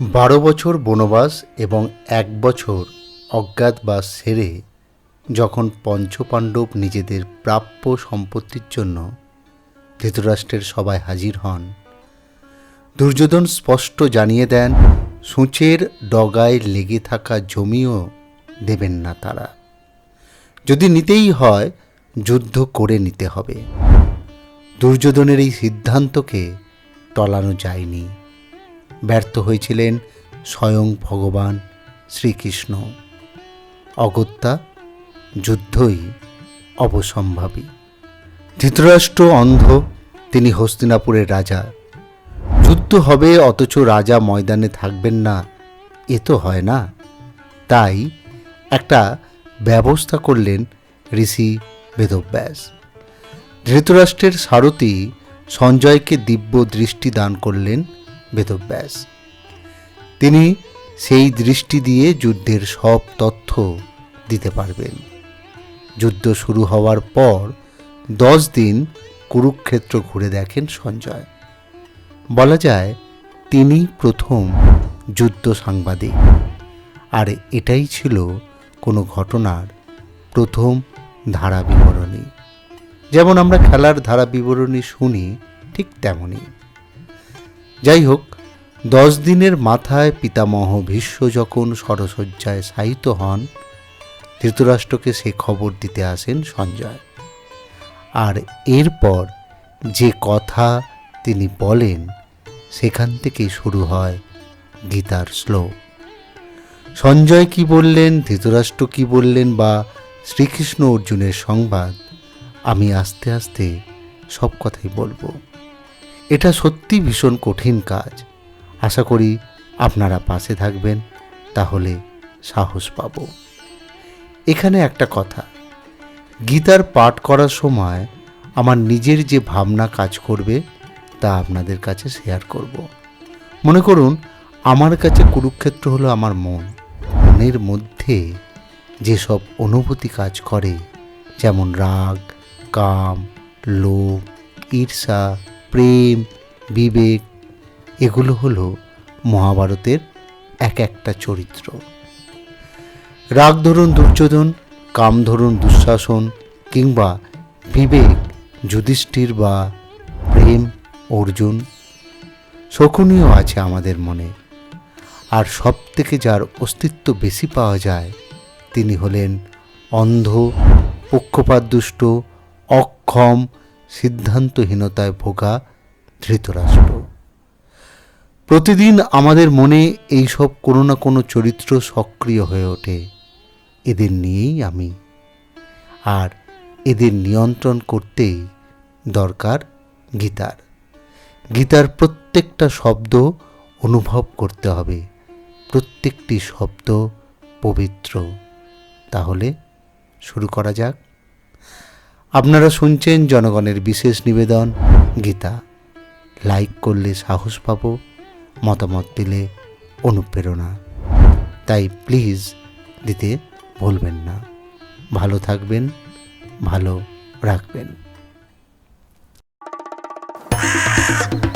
বারো বছর বনবাস এবং এক বছর অজ্ঞাতবাস সেরে যখন পঞ্চপাণ্ডব নিজেদের প্রাপ্য সম্পত্তির জন্য ধৃতরাষ্ট্রের সভায় হাজির হন। দুর্যোধন স্পষ্ট জানিয়ে দেন, সূচের ডগায় লেগে থাকা জমিও দেবেন না তারা। যদি নিতেই হয়, যুদ্ধ করে নিতে হবে। দুর্যোধনের এই সিদ্ধান্তকে টলানো যায়নি। ব্যর্থ হয়েছিলেন স্বয়ং ভগবান শ্রীকৃষ্ণ। অগত্যা যুদ্ধই অবসম্ভাবী। ধৃতরাষ্ট্র অন্ধ, তিনি হস্তিনাপুরের রাজা। যুদ্ধ হবে, অথচ রাজা ময়দানে থাকবেন না, এ তো হয় না। তাই একটা ব্যবস্থা করলেন ঋষি বেদব্যাস। ধৃতরাষ্ট্রের সারথি সঞ্জয়কে দিব্য দৃষ্টি দান করলেন বেদব্যাস তিনি সেই দৃষ্টি দিয়ে যুদ্ধের সব তথ্য দিতে পারবেন। যুদ্ধ শুরু হওয়ার পর দশ দিন কুরুক্ষেত্র ঘুরে দেখেন সঞ্জয়। বলা যায়, তিনি প্রথম যুদ্ধ সাংবাদিক। আর এটাই ছিল কোনো ঘটনার প্রথম ধারা বিবরণী যেমন আমরা খেলার ধারা বিবরণী শুনি, ঠিক তেমনই। যাই হোক দশ দিনের মাথায় পিতামহ ভীষ্ম যখন সরসজ্জায় শায়িত হন, ধৃতরাষ্ট্রকে সে খবর দিতে আসেন সঞ্জয়। আর এরপর যে কথা তিনি বলেন, সেখান থেকেই শুরু হয় গীতার শ্লোক। সঞ্জয় কি বললেন, ধৃতরাষ্ট্র কি বললেন বা শ্রীকৃষ্ণ অর্জুনের সংবাদ, আমি আস্তে আস্তে সব কথাই বলব। এটা সত্যি ভীষণ কঠিন কাজ। আশা করি আপনারা পাশে থাকবেন, তাহলে সাহস পাব। এখানে একটা কথা, গীতার পাঠ করার সময় আমার নিজের যে ভাবনা কাজ করবে, তা আপনাদের কাছে শেয়ার করব। মনে করুন, আমার কাছে কুরুক্ষেত্র হলো আমার মন। মনের মধ্যে যেসব অনুভূতি কাজ করে, যেমন রাগ, কাম, লোভ, ঈর্ষা প্রেম, বিবেক, এগুলো হলো মহাভারতের এক একটা চরিত্র। রাগ ধরুন দুর্যোধন, কাম ধরুন দুঃশাসন কিংবা বিবেক, যুধিষ্ঠির বা প্রেম, অর্জুন, শকুনিও আছে আমাদের মনে। আর সব থেকে যার অস্তিত্ব বেশি পাওয়া যায়, তিনি হলেন অন্ধ, পক্ষপাতদুষ্ট, অক্ষম সিদ্ধান্তহীনতায় ভোগা ধৃতরাষ্ট্র। প্রতিদিন আমাদের মনে এই সব কোনো না কোনো চরিত্র সক্রিয় হয়ে ওঠে। এদের নিয়েই আমি। আর এদের নিয়ন্ত্রণ করতেই দরকার গীতার। গীতার প্রত্যেকটা শব্দ অনুভব করতে হবে। প্রত্যেকটি শব্দ পবিত্র। তাহলে শুরু করা যাক। আপনারা শুনছেন জনগণের বিশেষ নিবেদন। গীতা, লাইক করলে সাহস পাব, মতামত দিলে অনুপ্রেরণা। তাই প্লিজ দিতে ভুলবেন না। ভালো থাকবেন, ভালো রাখবেন।